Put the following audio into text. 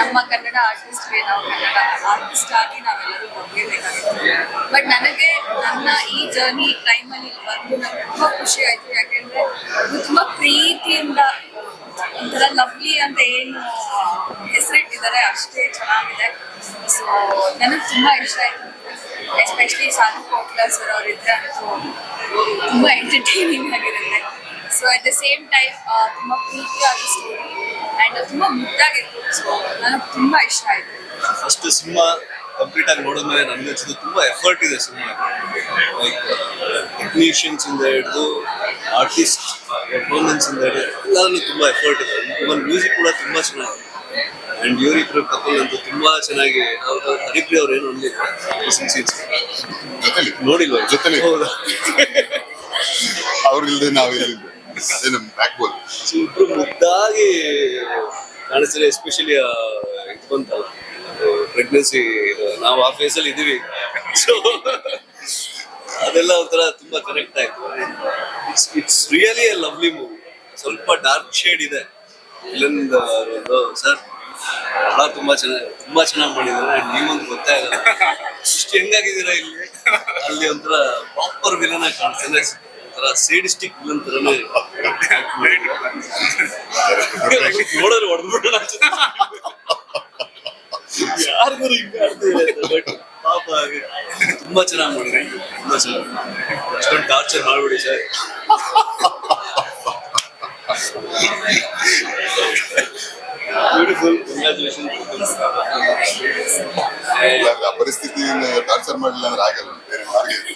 ನಮ್ಮ ಕನ್ನಡ ಆರ್ಟಿಸ್ಟ್ಗೆ ನಾವು ಕನ್ನಡ ಆರ್ಟಿಸ್ಟ್ ಆಗಿ ನಾವೆಲ್ಲರೂ ಹೋಗಲೇಬೇಕಾಗುತ್ತೆ. ಬಟ್ ನನಗೆ ನನ್ನ ಈ ಜರ್ನಿ ಟೈಮಲ್ಲಿ ಬಂದು ನಂಗೆ ತುಂಬ ಖುಷಿ ಆಯಿತು. ಯಾಕೆಂದರೆ ತುಂಬ ಪ್ರೀತಿಯಿಂದ ಒಂಥರ ಲವ್ಲಿ ಅಂತ ಏನು ಹೆಸರಿಟ್ಟಿದ್ದಾರೆ, ಅಷ್ಟೇ ಚೆನ್ನಾಗಿದೆ. ಸೊ ನನಗೆ ತುಂಬ ಇಷ್ಟ ಆಯಿತು. ಎಸ್ಪೆಷಲಿ ಸಾಧು ಕೋಟ್ಲಾ ಸರ್ ಅವರಿದ್ರೆ ಅಂತೂ ತುಂಬ ಎಂಟರ್ಟೈನಿಂಗ್ ಆಗಿರುತ್ತೆ. So at the same time ತುಂಬ ಪ್ರೀತಿಯಾದ ಸ್ಟೋರಿ ಆ್ಯಂಡ್ ತುಂಬ ಮುದ್ದಾಗಿತ್ತು ಸೊ ನನಗೆ ತುಂಬ ಇಷ್ಟ ಆಯಿತು. ಫಸ್ಟ್ ಸಿನಿಮಾ ಕಂಪ್ಲೀಟ್ ಆಗಿ ನೋಡಿದ್ಮೇಲೆ ನನಗೆ ಅನ್ಸಿದ್ದು ತುಂಬಾ ಎಫರ್ಟ್ ಇದೆ ಸಿನಿಮಾ ಲೈಕ್ ಟೆಕ್ನಿಷಿಯನ್ಸ್ ಇಂದ ಹಿಡಿದು ಆರ್ಟಿಸ್ಟ್ ಪರ್ಫಾರ್ಮೆನ್ಸ್ ಇಂದ ಹಿಡಿದು ಎಲ್ಲದರಲ್ಲೂ ತುಂಬಾ ಎಫರ್ಟ್ ಇದೆ. ಇವನ್ ಮ್ಯೂಸಿಕ್ ಕೂಡ ತುಂಬಾ ಚೆನ್ನಾಗಿದೆ. ಅಂಡ್ ಇವರಿಬ್ರು ಕಪಲ್ ಅಂತೂ ತುಂಬಾ ಚೆನ್ನಾಗಿ ಅವ್ರು ಹರಿಪ್ರಿ ಅವ್ರು ಏನು ಸೀನ್ಸ್ ನೋಡಿಲ್ವ ಜೊತೆ ಜೊತೆಲಿ? ಹೌದಾ? ಅವ್ರಿಲ್ದೆ ನಾವು ಇಲ್ಲಿಂದ ಅದೇ ನಮ್ಮ ಬ್ಯಾಕ್ ಬೋಲ್ ಸೊ ಇಬ್ರು ಮುದ್ದಾಗಿ ಕಾಣಿಸ್ತಾರೆ ಎಸ್ಪೆಷಲಿ ಇದು ಪ್ರೆಗ್ನೆನ್ಸಿ ನಾವು ಆ ಫೇಸಲ್ಲಿ ಇದೀವಿ. ಸೊ ಅದೆಲ್ಲ ಒಂಥರ ತುಂಬಾ ಕನೆಕ್ಟ್ ಆಯ್ತು. It's it's really a lovely movie ಸ್ವಲ್ಪ ಡಾರ್ಕ್ ಶೇಡ್ ಇದೆ. ಸರ್ ಬಹಳ ತುಂಬಾ ಚೆನ್ನಾಗಿ ತುಂಬಾ ಚೆನ್ನಾಗಿ ಮಾಡಿದ್ದಾರೆ. ನೀವೊಂದು ಗೊತ್ತೇ ಇಲ್ಲ ಇಷ್ಟು ಹೆಂಗಾಗಿದ್ದೀರಾ ಇಲ್ಲಿ? ಅಲ್ಲಿ ಒಂಥರ ಪ್ರಾಪರ್ ವಿಲನ್ ಆಗಿ ಕಾಣಿಸ್ತಾನೆ ಒಂಥರ ಸೇಡಿಸ್ಟಿಕ್ ವಿಲನ್ ತರನೇ. ನೋಡೋರು ಹೊಡೆದ್ಬಿಡೋಣ ಯಾರಿಗೂ ಹಿಂಗೆ ಆಡ್ತಿದೆ ಬಟ್ ಪಾಪ ಹಾಗೆ ತುಂಬಾ ಚೆನ್ನಾಗಿ ಮಾಡಿದ್ರೆ ತುಂಬಾ ಚೆನ್ನಾಗಿ ಅಷ್ಟೊಂದು ಟಾರ್ಚರ್ ಮಾಡ್ಬಿಡಿ ಸರ್ ಬ್ಯೂಟಿಫುಲ್ ಕಂಗ್ರ್ಯಾಚುಲೇಷನ್ ಆ ಪರಿಸ್ಥಿತಿಯಿಂದ ಟಾರ್ಚರ್ ಮಾಡಲಿಲ್ಲ ಅಂದ್ರೆ ಆಗಲ್ಲ ಬೇರೆ ಮಾರ್ಗ ಇದೆ.